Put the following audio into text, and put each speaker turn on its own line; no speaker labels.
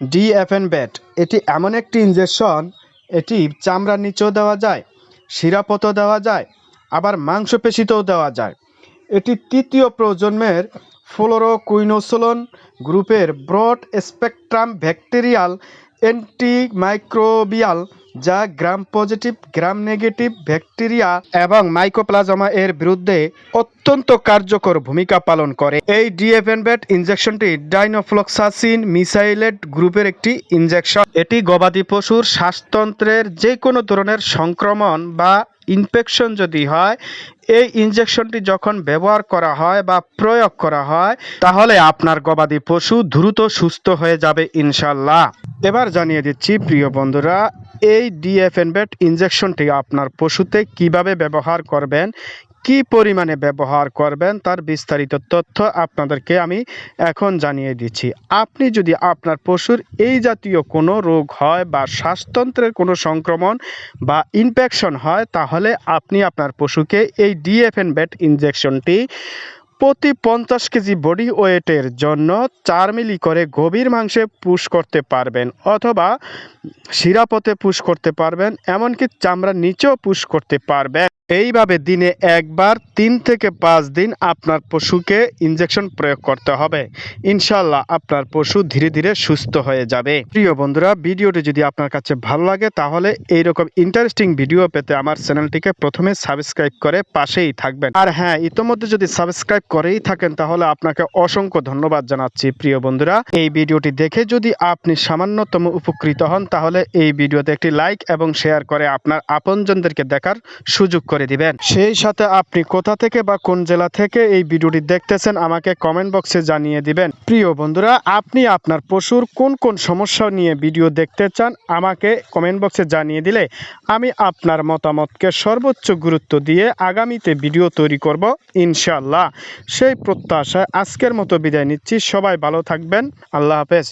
DFN bat এটি এমন একটি ইঞ্জেকশন এটি চামড়ার নিচেও দেওয়া যায়, শিরাপথও দেওয়া যায়, আবার মাংসপেশিতেও দেওয়া যায়। এটি তৃতীয় প্রজন্মের ফ্লোরোকুইনোসোলন গ্রুপের ব্রড স্পেকট্রাম ব্যাকটেরিয়াল অ্যান্টিমাইক্রোবিয়াল যা gram positive gram negative bacteria এবং মাইকোপ্লাজমা এর বিরুদ্ধে অত্যন্ত কার্যকর ভূমিকা পালন করে। এই ডিএফএনব্যাট ইনজেকশনটি ডাইনোফ্লক্সাসিন মিসাইলেট গ্রুপের একটি ইনজেকশন এটি গবাদি পশুর শ্বাসতন্ত্রের যে কোনো ধরনের সংক্রমণ বা ইনফেকশন যদি হয়, এই ইনজেকশনটি যখন ব্যবহার করা হয় বা প্রয়োগ করা হয়, তাহলে আপনার গবাদি পশু দ্রুত সুস্থ হয়ে যাবে ইনশাল্লাহ এবার জানিয়ে দিচ্ছি, প্রিয় বন্ধুরা, এই ডিএফএনবেট ইনজেকশনটি আপনার পশুতে কীভাবে ব্যবহার করবেন, কি পরিমাণে ব্যবহার করবেন, তার বিস্তারিত তথ্য আপনাদেরকে আমি এখন জানিয়ে দিচ্ছি। আপনি যদি আপনার পশুর এই জাতীয় কোনো রোগ হয় বা শ্বাসতন্ত্রের কোনো সংক্রমণ বা ইনফেকশন হয়, তাহলে আপনি আপনার পশুকে এই ডিএফএন ব্যাট ইনজেকশনটি প্রতি পঞ্চাশ কেজি বডি ওয়েটের জন্য চার মিলি করে গভীর মাংসে পুশ করতে পারবেন অথবা শিরাপথে পুশ করতে পারবেন, এমনকি চামড়ার নিচেও পুশ করতে পারবেন। এইভাবে দিনে একবার তিন থেকে পাঁচ দিন আপনার পশুকে ইনজেকশন প্রয়োগ করতে হবে। ইনশাল্লাহ আপনার পশু ধীরে ধীরে সুস্থ হয়ে যাবে। প্রিয় বন্ধুরা, ভিডিওটি যদি আপনার কাছে ভালো লাগে, তাহলে এইরকম ইন্টারেস্টিং ভিডিও পেতে আমার চ্যানেলটিকে প্রথমে সাবস্ক্রাইব করে পাশেই থাকবেন। আর হ্যাঁ ইতোমধ্যে যদি সাবস্ক্রাইব করেই থাকেন, তাহলে আপনাকে অসংখ্য ধন্যবাদ জানাচ্ছি। প্রিয় বন্ধুরা, এই ভিডিওটি দেখে যদি আপনি সামান্যতম উপকৃত হন, তাহলে এই ভিডিওতে একটি লাইক এবং শেয়ার করে আপনার আপনজনদেরকে দেখার সুযোগ করে দিবেন। সেই সাথে আপনি কোথা থেকে বা কোন জেলা থেকে এই ভিডিওটি দেখতেছেন আমাকে কমেন্ট বক্সে জানিয়ে দিবেন। প্রিয় বন্ধুরা, আপনি আপনার পশুর কোন কোন সমস্যা নিয়ে ভিডিও দেখতে চান আমাকে কমেন্ট বক্সে জানিয়ে দিলে আমি আপনার মতামতকে সর্বোচ্চ গুরুত্ব দিয়ে আগামীতে ভিডিও তৈরি করব ইনশাল্লাহ সেই প্রত্যাশায় আজকের মতো বিদায় নিচ্ছি। সবাই ভালো থাকবেন। আল্লাহ হাফেজ।